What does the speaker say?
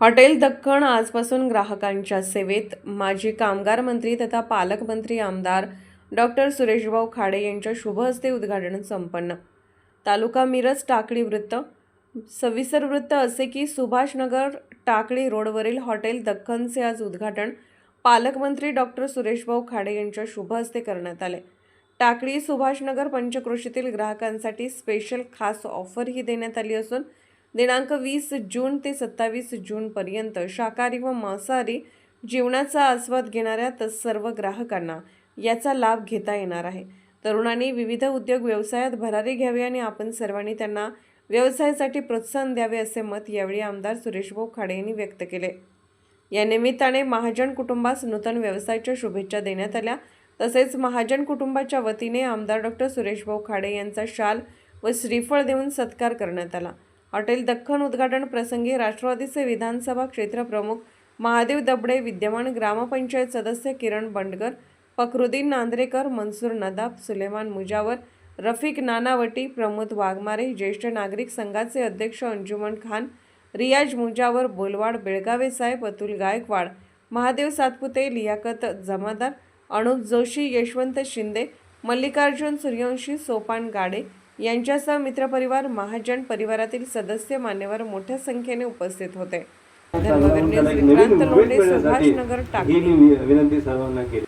Hotel दख्खन आजपासून ग्राहकांच्या सेवेत. माजी कामगार मंत्री तथा पालकमंत्री आमदार डॉक्टर सुरेशभाऊ खाडे यांच्या शुभ हस्ते उद्घाटन संपन्न. तालुका मिरज टाकळी वृत्त. सविस्तर वृत्त असे की सुभाषनगर टाकळी रोडवरील हॉटेल दख्खनचे आज उद्घाटन पालकमंत्री डॉक्टर सुरेशभाऊ खाडे यांच्या शुभ हस्ते करण्यात आले. टाकळी सुभाषनगर पंचक्रोशीतील ग्राहकांसाठी स्पेशल खास ऑफरही देण्यात आली असून दिनांक वीस जून ते सत्तावीस जूनपर्यंत शाकाहारी व मांसाहारी जेवणाचा आस्वाद घेणाऱ्या तर सर्व ग्राहकांना याचा लाभ घेता येणार आहे. तरुणांनी विविध उद्योग व्यवसायात भरारी घ्यावी आणि आपण सर्वांनी त्यांना व्यवसायासाठी प्रोत्साहन द्यावे असे मत यावेळी आमदार सुरेशभाऊ खाडे यांनी व्यक्त केले. या निमित्ताने महाजन कुटुंबास नूतन व्यवसायाच्या शुभेच्छा देण्यात आल्या. तसेच महाजन कुटुंबाच्या वतीने आमदार डॉक्टर सुरेशभाऊ खाडे यांचा शाल व श्रीफळ देऊन सत्कार करण्यात आला. हॉटेल दख्खन उद्घाटन प्रसंगी राष्ट्रवादीचे विधानसभा क्षेत्रप्रमुख महादेव दबडे विद्यमान ग्रामपंचायत सदस्य किरण बंडकर फखरुद्दीन नांद्रेकर मनसूर नदाब सुलेमान मुजावर रफिक नानावटी प्रमोद वाघमारे ज्येष्ठ नागरिक संघाचे अध्यक्ष अंजुमन खान रियाज मुजावर बोलवाड बेळगावे साहेब अतुल गायकवाड महादेव सातपुते लियाकत जमादार अनुप जोशी यशवंत शिंदे मल्लिकार्जुन सूर्यवंशी सोपान गाडे यांच्यासह मित्रपरिवार महाजन परिवारातील सदस्य मान्यवर मोठ्या संख्येने उपस्थित होते. धर्मवीर न्यूज विक्रांत लोंढे सुभाषनगर ही टाकळी. विनंती सर्वांना केली.